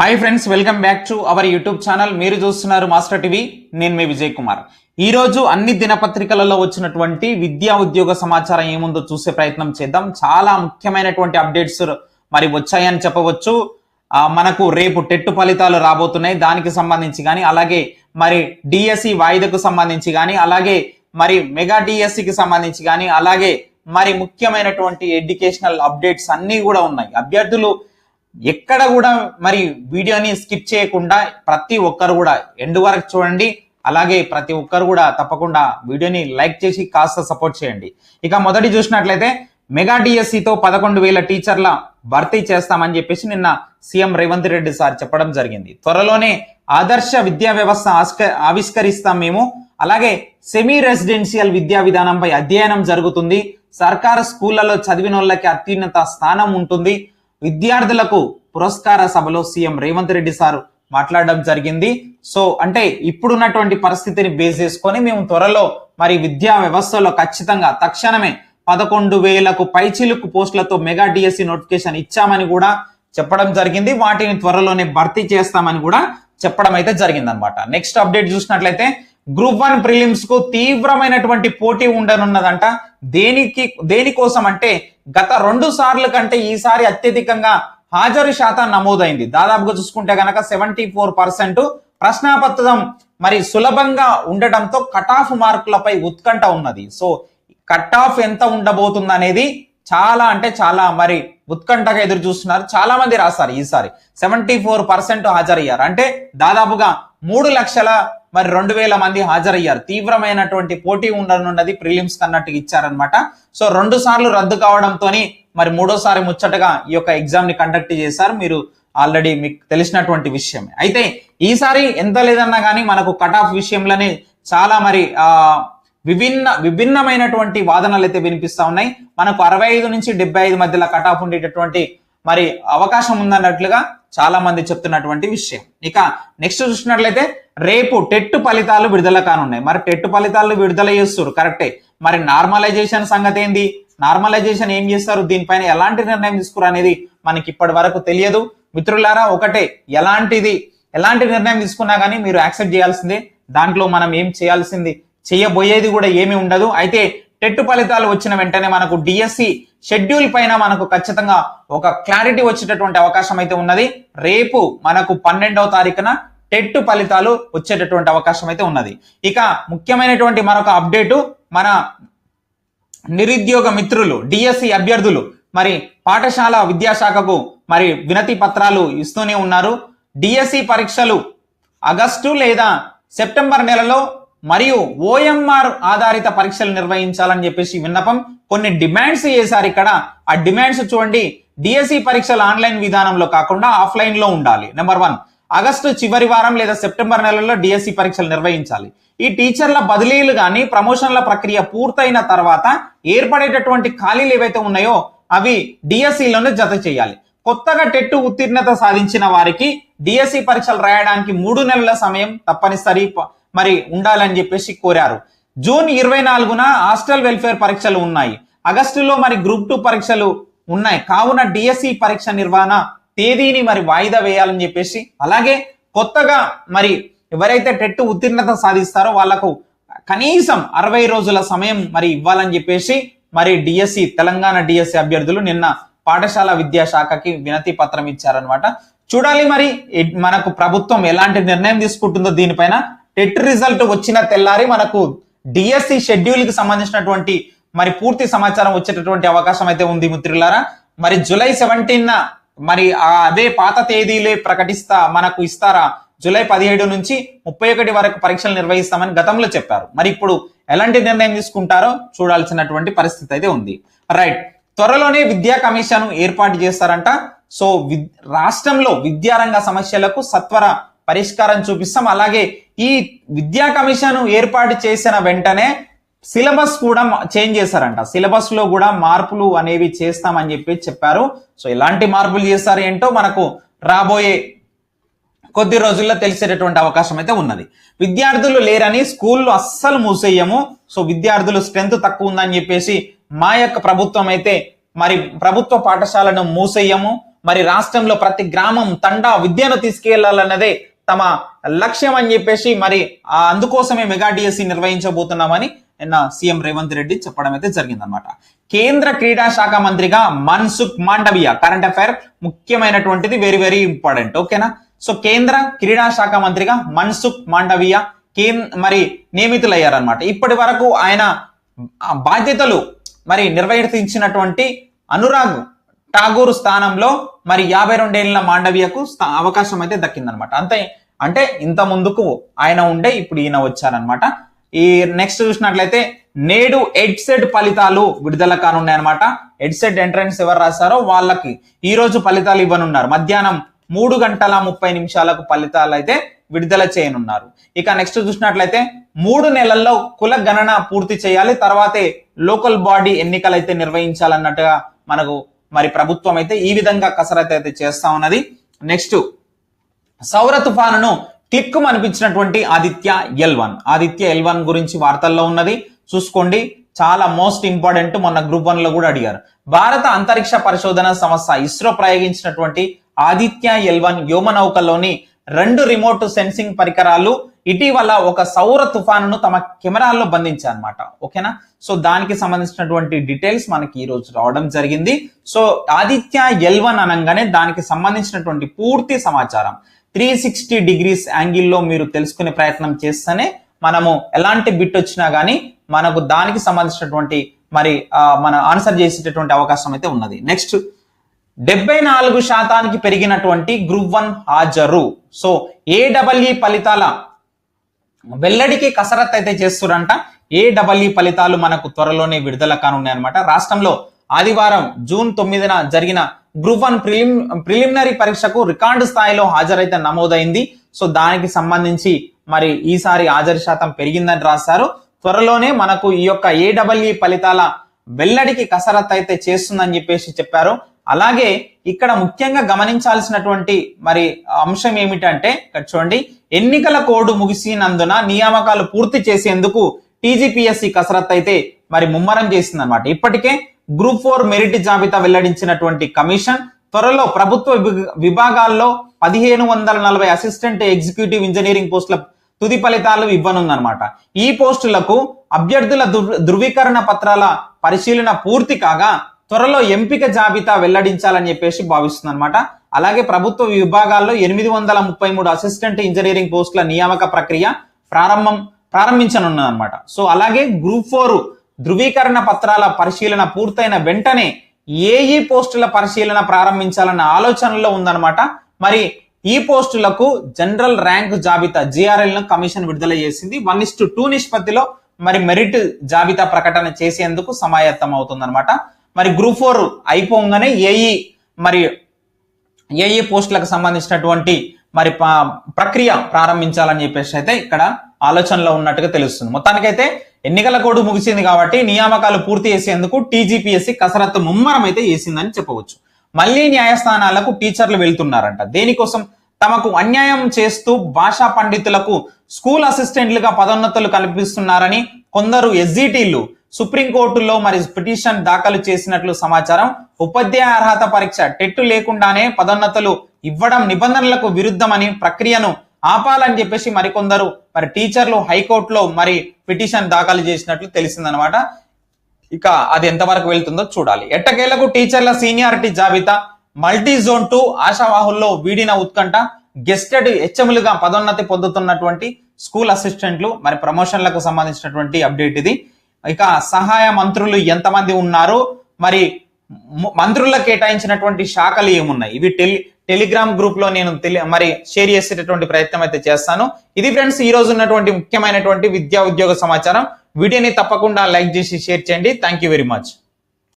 Hi friends welcome back to our YouTube channel మీరు చూస్తున్నారు master TV నేను మీ విజయ్ కుమార్. ఈ రోజు అన్ని దినపత్రికలలో వచ్చినటువంటి విద్యా ఉద్యోగ సమాచారం ఏముందో చూసే ప్రయత్నం చేద్దాం. చాలా ముఖ్యమైనటువంటి అప్డేట్స్ మరి వచ్చాయని చెప్పవచ్చు. మనకు రేపు టెట్ ఫలితాలు రాబోతున్నాయి. దానికి సంబంధించి కానీ అలాగే మరి డిఎస్సి వాయిదాకు సంబంధించి కానీ అలాగే మరి మెగా డిఎస్సికి సంబంధించి కానీ అలాగే మరి ముఖ్యమైనటువంటి ఎడ్యుకేషనల్ అప్డేట్స్ అన్నీ కూడా ఉన్నాయి. అభ్యర్థులు ఎక్కడ కూడా మరి వీడియోని స్కిప్ చేయకుండా ప్రతి ఒక్కరు కూడా ఎండ్ వరకు చూడండి. అలాగే ప్రతి ఒక్కరు కూడా తప్పకుండా వీడియోని లైక్ చేసి కాస్త సపోర్ట్ చేయండి. ఇక మొదటి చూసినట్లయితే మెగా డిఎస్సితో పదకొండు వేల టీచర్ల భర్తీ చేస్తామని చెప్పేసి నిన్న సీఎం రేవంత్ రెడ్డి సార్ చెప్పడం జరిగింది. త్వరలోనే ఆదర్శ విద్యా వ్యవస్థ ఆస్క- ఆవిష్కరిస్తాం మేము. అలాగే సెమీ రెసిడెన్షియల్ విద్యా విధానంపై అధ్యయనం జరుగుతుంది. సర్కారు స్కూళ్ళలో చదివిన వాళ్ళకి అత్యున్నత స్థానం ఉంటుంది. విద్యార్థులకు పురస్కార సభలో సీఎం రేవంత్ రెడ్డి సార్ మాట్లాడడం జరిగింది. సో అంటే ఇప్పుడున్నటువంటి పరిస్థితిని బేస్ చేసుకొని మేము త్వరలో మరి విద్యా వ్యవస్థలో ఖచ్చితంగా తక్షణమే పదకొండు వేలకు పైచిలుకు పోస్టులతో మెగా డిఎస్సి నోటిఫికేషన్ ఇచ్చామని కూడా చెప్పడం జరిగింది. వాటిని త్వరలోనే భర్తీ చేస్తామని కూడా చెప్పడం అయితే జరిగిందనమాట నెక్స్ట్ అప్డేట్ చూసినట్లయితే గ్రూప్ వన్ ప్రిలిమ్స్కు తీవ్రమైనటువంటి పోటీ ఉండనున్నదంట. దేనికి దేనికోసం అంటే గత రెండు సార్లు కంటే ఈసారి అత్యధికంగా హాజరు శాతం నమోదైంది. దాదాపుగా చూసుకుంటే గనక సెవెంటీ ఫోర్ పర్సెంట్ ప్రశ్నాపత్రం మరి సులభంగా ఉండటంతో కట్ ఆఫ్ మార్కులపై ఉత్కంఠ ఉన్నది. సో కట్ ఆఫ్ ఎంత ఉండబోతుంది అనేది చాలా అంటే చాలా మరి ఉత్కంఠగా ఎదురు చూస్తున్నారు చాలా మంది రాస్తారు ఈసారి. సెవెంటీ ఫోర్ పర్సెంట్ హాజరయ్యారు. అంటే దాదాపుగా మూడు లక్షల మరి రెండు వేల మంది హాజరయ్యారు. తీవ్రమైనటువంటి పోటీ ఉండనున్నది ప్రిలిమ్స్ కన్నట్టు ఇచ్చారనమాట సో రెండు సార్లు రద్దు కావడంతోని మరి మూడోసారి ముచ్చటగా ఈ యొక్క ఎగ్జామ్ని కండక్ట్ చేశారు. మీరు ఆల్రెడీ మీకు తెలిసినటువంటి విషయమే. అయితే ఈసారి ఎంత లేదన్నా కానీ మనకు కట్ ఆఫ్ విషయంలోనే చాలా మరి ఆ విభిన్న విభిన్నమైనటువంటి వాదనలు అయితే వినిపిస్తా ఉన్నాయి. మనకు అరవై ఐదు నుంచి డెబ్బై ఐదు మధ్యలో కట్ ఆఫ్ ఉండేటటువంటి మరి అవకాశం ఉందన్నట్లుగా చాలా మంది చెప్తున్నటువంటి విషయం. ఇక నెక్స్ట్ చూసినట్లయితే రేపు టెట్ ఫలితాలు విడుదల కానున్నాయి. మరి టెట్ ఫలితాలు విడుదల చేస్తారు కరెక్టే మరి నార్మలైజేషన్ సంగతి ఏంది? నార్మలైజేషన్ ఏం చేస్తారు? దీనిపైన ఎలాంటి నిర్ణయం తీసుకురు అనేది మనకి ఇప్పటి వరకు తెలియదు. మిత్రులారా ఒకటే ఎలాంటిది? ఎలాంటి నిర్ణయం తీసుకున్నా కానీ మీరు యాక్సెప్ట్ చేయాల్సిందే. దాంట్లో మనం ఏం చేయాల్సింది? చేయబోయేది కూడా ఏమీ ఉండదు. అయితే టెట్ ఫలితాలు వచ్చిన వెంటనే మనకు డిఎస్సి షెడ్యూల్ పైన మనకు ఖచ్చితంగా ఒక క్లారిటీ వచ్చేటటువంటి అవకాశం అయితే ఉన్నది. రేపు మనకు పన్నెండవ తారీఖున టెట్ ఫలితాలు వచ్చేటటువంటి అవకాశం అయితే ఉన్నది. ఇక ముఖ్యమైనటువంటి మరొక అప్డేటు మన నిరుద్యోగ మిత్రులు డిఎస్సి అభ్యర్థులు మరి పాఠశాల విద్యాశాఖకు మరి వినతి పత్రాలు ఇస్తూనే ఉన్నారు. డిఎస్సి పరీక్షలు ఆగస్టు లేదా సెప్టెంబర్ నెలలో మరియు ఓఎంఆర్ ఆధారిత పరీక్షలు నిర్వహించాలని చెప్పేసి విన్నపం. కొన్ని డిమాండ్స్ చేశారు ఇక్కడ. ఆ డిమాండ్స్ చూడండి. డిఎస్సి పరీక్షలు ఆన్లైన్ విధానంలో కాకుండా ఆఫ్లైన్లో ఉండాలి. నెంబర్ వన్ ఆగస్టు చివరి వారం లేదా సెప్టెంబర్ నెలలో డిఎస్సి పరీక్షలు నిర్వహించాలి. ఈ టీచర్ల బదిలీలు కానీ ప్రమోషన్ల ప్రక్రియ పూర్తయిన తర్వాత ఏర్పడేటటువంటి ఖాళీలు ఏవైతే ఉన్నాయో అవి డిఎస్సిలోనే జత చేయాలి. కొత్తగా టెట్ ఉత్తీర్ణత సాధించిన వారికి డిఎస్సి పరీక్షలు రాయడానికి మూడు నెలల సమయం తప్పనిసరి. మరి ఉండాలని చెప్పేసి కోరారు. జూన్ ఇరవై నాలుగున హాస్టల్ వెల్ఫేర్ పరీక్షలు ఉన్నాయి. ఆగస్టులో మరి గ్రూప్ టూ పరీక్షలు ఉన్నాయి. కావున డిఎస్సి పరీక్ష నిర్వహణ తేదీని మరి వాయిదా వేయాలని చెప్పేసి అలాగే కొత్తగా మరి ఎవరైతే టెట్ ఉత్తీర్ణత సాధిస్తారో వాళ్ళకు కనీసం అరవై రోజుల సమయం మరి ఇవ్వాలని చెప్పేసి మరి డిఎస్సి తెలంగాణ డిఎస్సి అభ్యర్థులు నిన్న పాఠశాల విద్యాశాఖకి వినతి పత్రం ఇచ్చారనమాట చూడాలి మరి మనకు ప్రభుత్వం ఎలాంటి నిర్ణయం తీసుకుంటుందో దీనిపైన. టెట్ రిజల్ట్ వచ్చిన తెల్లారి మనకు డిఎస్సి షెడ్యూల్కి సంబంధించినటువంటి మరి పూర్తి సమాచారం వచ్చేటటువంటి అవకాశం అయితే ఉంది మిత్రులారా. మరి జూలై సెవెంటీన్ మరి అదే పాత తేదీలే ప్రకటిస్తా మనకు ఇస్తారా? జూలై పదిహేడు నుంచి ముప్పై ఒకటి వరకు పరీక్షలు నిర్వహిస్తామని గతంలో చెప్పారు. మరి ఇప్పుడు ఎలాంటి నిర్ణయం తీసుకుంటారో చూడాల్సినటువంటి పరిస్థితి అయితే ఉంది. రైట్. త్వరలోనే విద్యా కమిషన్ ఏర్పాటు చేస్తారంట. సో రాష్ట్రంలో విద్యారంగ సమస్యలకు సత్వర పరిష్కారం చూపిస్తాం. అలాగే ఈ విద్యా కమిషన్ ఏర్పాటు చేసిన వెంటనే సిలబస్ కూడా చేంజ్ చేశారంట. సిలబస్లో కూడా మార్పులు అనేవి చేస్తామని చెప్పి చెప్పారు. సో ఎలాంటి మార్పులు చేస్తారు ఏంటో మనకు రాబోయే కొద్ది రోజుల్లో తెలిసేటటువంటి అవకాశం అయితే ఉన్నది. విద్యార్థులు లేరని స్కూల్లో అస్సలు మూసేయము. సో విద్యార్థులు స్ట్రెంత్ తక్కువ ఉందని చెప్పేసి మా యొక్క ప్రభుత్వం అయితే మరి ప్రభుత్వ పాఠశాలను మూసేయము. మరి రాష్ట్రంలో ప్రతి గ్రామం తండా విద్యను తీసుకెళ్ళాలన్నదే తమ లక్ష్యం అని చెప్పేసి మరి ఆ అందుకోసమే మెగా డిఎస్సి నిర్వహించబోతున్నామని నిన్న సీఎం రేవంత్ రెడ్డి చెప్పడం అయితే జరిగిందనమాట కేంద్ర క్రీడా శాఖ మంత్రిగా మన్సుఖ్ మాండవియా కరెంట్ అఫైర్ ముఖ్యమైనటువంటిది వెరీ వెరీ ఇంపార్టెంట్ ఓకేనా సో కేంద్ర క్రీడా శాఖ మంత్రిగా మన్సుఖ్ మాండవియా కేం మరి నియమితులయ్యారనమాట ఇప్పటి వరకు ఆయన బాధ్యతలు మరి నిర్వహించినటువంటి అనురాగ్ ఠాగూర్ స్థానంలో మరి యాభై రెండేళ్ళ మాండవ్యకు అవకాశం అయితే దక్కిందనమాట. అంతే అంటే ఇంత ముందుకు ఆయన ఉండే ఇప్పుడు ఈయన వచ్చారనమాట. ఈ నెక్స్ట్ చూసినట్లయితే నేడు ఎడ్సెట్ ఫలితాలు విడుదల కానున్నాయన్నమాట ఎడ్సెట్ ఎంట్రన్స్ ఎవరు రాశారో వాళ్ళకి ఈ రోజు ఫలితాలు ఇవ్వనున్నారు. మధ్యాహ్నం మూడు గంటల ముప్పై నిమిషాలకు ఫలితాలు అయితే విడుదల చేయనున్నారు. ఇక నెక్స్ట్ చూసినట్లయితే మూడు నెలల్లో కుల గణన పూర్తి చేయాలి. తర్వాతే లోకల్ బాడీ ఎన్నికలు అయితే నిర్వహించాలన్నట్టుగా మనకు మరి ప్రభుత్వం అయితే ఈ విధంగా కసరత్తు అయితే చేస్తా ఉన్నది. నెక్స్ట్ సౌర తుఫానును click అనిపించినటువంటి Aditya L one. Aditya L one గురించి వార్తల్లో ఉన్నది. చూసుకోండి. చాలా మోస్ట్ ఇంపార్టెంట్ మొన్న గ్రూప్ వన్లో కూడా అడిగారు. భారత అంతరిక్ష పరిశోధన సంస్థ ఇస్రో ప్రయోగించినటువంటి ఆదిత్య ఎల్ వన్ వ్యోమనౌకలోని రెండు రిమోట్ సెన్సింగ్ పరికరాలు ఇటీవల ఒక సౌర తుఫానును తమ కెమెరాల్లో బంధించారన్నమాట ఓకేనా? సో దానికి సంబంధించినటువంటి డీటెయిల్స్ మనకి ఈ రోజు రావడం జరిగింది. సో ఆదిత్య ఎల్ వన్ అనగానే దానికి సంబంధించినటువంటి పూర్తి సమాచారం. త్రీ సిక్స్టీ డిగ్రీస్ యాంగిల్లో మీరు తెలుసుకునే ప్రయత్నం చేస్తేనే మనము ఎలాంటి బిట్ వచ్చినా కానీ మనకు దానికి సంబంధించినటువంటి మరి మన ఆన్సర్ చేసేటటువంటి అవకాశం అయితే ఉన్నది. నెక్స్ట్ డెబ్బై నాలుగు శాతానికి పెరిగినటువంటి గ్రూప్ వన్ హాజరు. సో ఏడబ్ల్ఈ ఫలితాల వెల్లడికి కసరత్తు అయితే చేస్తురంట ఏడబ్ల్ఈ ఫలితాలు మనకు త్వరలోనే విడుదల కానున్నాయి అనమాట రాష్ట్రంలో ఆదివారం జూన్ తొమ్మిదిన జరిగిన గ్రూప్ వన్ ప్రిలిమ్ ప్రిలిమినరీ పరీక్షకు రికార్డు స్థాయిలో హాజరైతే నమోదైంది. సో దానికి సంబంధించి మరి ఈసారి హాజరు శాతం పెరిగిందని రాశారు. త్వరలోనే మనకు ఈ యొక్క ఏడబల్ఈ ఫలితాల వెల్లడికి కసరత్తు అయితే చేస్తుందని చెప్పేసి చెప్పారు. అలాగే ఇక్కడ ముఖ్యంగా గమనించాల్సినటువంటి మరి అంశం ఏమిటంటే ఇక్కడ చూడండి ఎన్నికల కోడ్ ముగిసినందున నియామకాలు పూర్తి చేసేందుకు టీజీపీఎస్సి కసరత్ అయితే మరి ముమ్మరం చేసింది అనమాట ఇప్పటికే గ్రూప్ ఫోర్ మెరిట్ జాబితా వెల్లడించినటువంటి కమిషన్ త్వరలో ప్రభుత్వ విభ- విభాగాల్లో పదిహేను వందల నలభై అసిస్టెంట్ ఎగ్జిక్యూటివ్ ఇంజనీరింగ్ పోస్టుల తుది ఫలితాలు ఇవ్వనుందన్నమాట. ఈ పోస్టులకు అభ్యర్థుల ధృవీకరణ పత్రాల పరిశీలన పూర్తి కాగా త్వరలో ఎంపిక జాబితా వెల్లడించాలని చెప్పేసి భావిస్తుంది అనమాట అలాగే ప్రభుత్వ విభాగాల్లో ఎనిమిది వందల ముప్పై మూడు అసిస్టెంట్ ఇంజనీరింగ్ పోస్టుల నియామక ప్రక్రియ ప్రారంభం ప్రారంభించనున్నదనమాట సో అలాగే గ్రూప్ ఫోర్ ధృవీకరణ పత్రాల పరిశీలన పూర్తయిన వెంటనే ఏఈ పోస్టుల పరిశీలన ప్రారంభించాలన్న ఆలోచనలో ఉందన్నమాట. మరి ఈ పోస్టులకు జనరల్ ర్యాంక్ జాబితా జిఆర్ఎల్ను కమిషన్ విడుదల చేసింది. వన్ ఇస్ టు టూ నిష్పత్తిలో మరి మెరిట్ జాబితా ప్రకటన చేసేందుకు సమాయత్తం అవుతుందన్నమాట మరి గ్రూప్ ఫోర్ అయిపోగానే ఏఈ మరి ఏ పోస్టులకు సంబంధించినటువంటి మరి ప- ప్రక్రియ ప్రారంభించాలని చెప్పేసి అయితే ఇక్కడ ఆలోచనలో ఉన్నట్టుగా తెలుస్తుంది. మొత్తానికైతే ఎన్నికల కోడ్ ముగిసింది కాబట్టి నియామకాలు పూర్తి చేసేందుకు టీజీపీఎస్సీ కసరత్తు ముమ్మరం అయితే చేసిందని చెప్పవచ్చు. మళ్ళీ న్యాయస్థానాలకు టీచర్లు వెళ్తున్నారంట. దేనికోసం? తమకు అన్యాయం చేస్తూ భాషా పండితులకు స్కూల్ అసిస్టెంట్లుగా పదోన్నతులు కల్పిస్తున్నారని కొందరు ఎస్జిటీలు సుప్రీంకోర్టులో మరి పిటిషన్ దాఖలు చేసినట్లు సమాచారం. ఉపాధ్యాయ అర్హత పరీక్ష టెట్టు లేకుండానే పదోన్నతులు ఇవ్వడం నిబంధనలకు విరుద్ధమని ప్రక్రియను ఆపాలని చెప్పేసి మరికొందరు మరి టీచర్లు హైకోర్టులో మరి పిటిషన్ దాఖలు చేసినట్లు తెలిసిందనమాట ఇక అది ఎంతవరకు వెళ్తుందో చూడాలి. ఎట్టకేలకు టీచర్ల సీనియారిటీ జాబితా? మల్టీ జోన్ టూ ఆశావాహుల్లో వీడిన ఉత్కంఠ గెస్టెడ్ హెచ్ఎంలుగా పదోన్నతి పొందుతున్నటువంటి స్కూల్ అసిస్టెంట్లు మరి ప్రమోషన్లకు సంబంధించినటువంటి అప్డేట్ ఇది. ఇక సహాయ మంత్రులు ఎంతమంది ఉన్నారు? మరి మంత్రులకు కేటాయించినటువంటి శాఖలు ఏమున్నాయి? ఇవి టెలి టెలిగ్రామ్ గ్రూప్లో నేను తెలి మరి షేర్ చేసేటటువంటి ప్రయత్నం అయితే చేస్తాను. ఇది ఫ్రెండ్స్ ఈ రోజు ఉన్నటువంటి ముఖ్యమైనటువంటి విద్యా ఉద్యోగ సమాచారం. వీడియోని తప్పకుండా లైక్ చేసి షేర్ చేయండి. Thank you very much.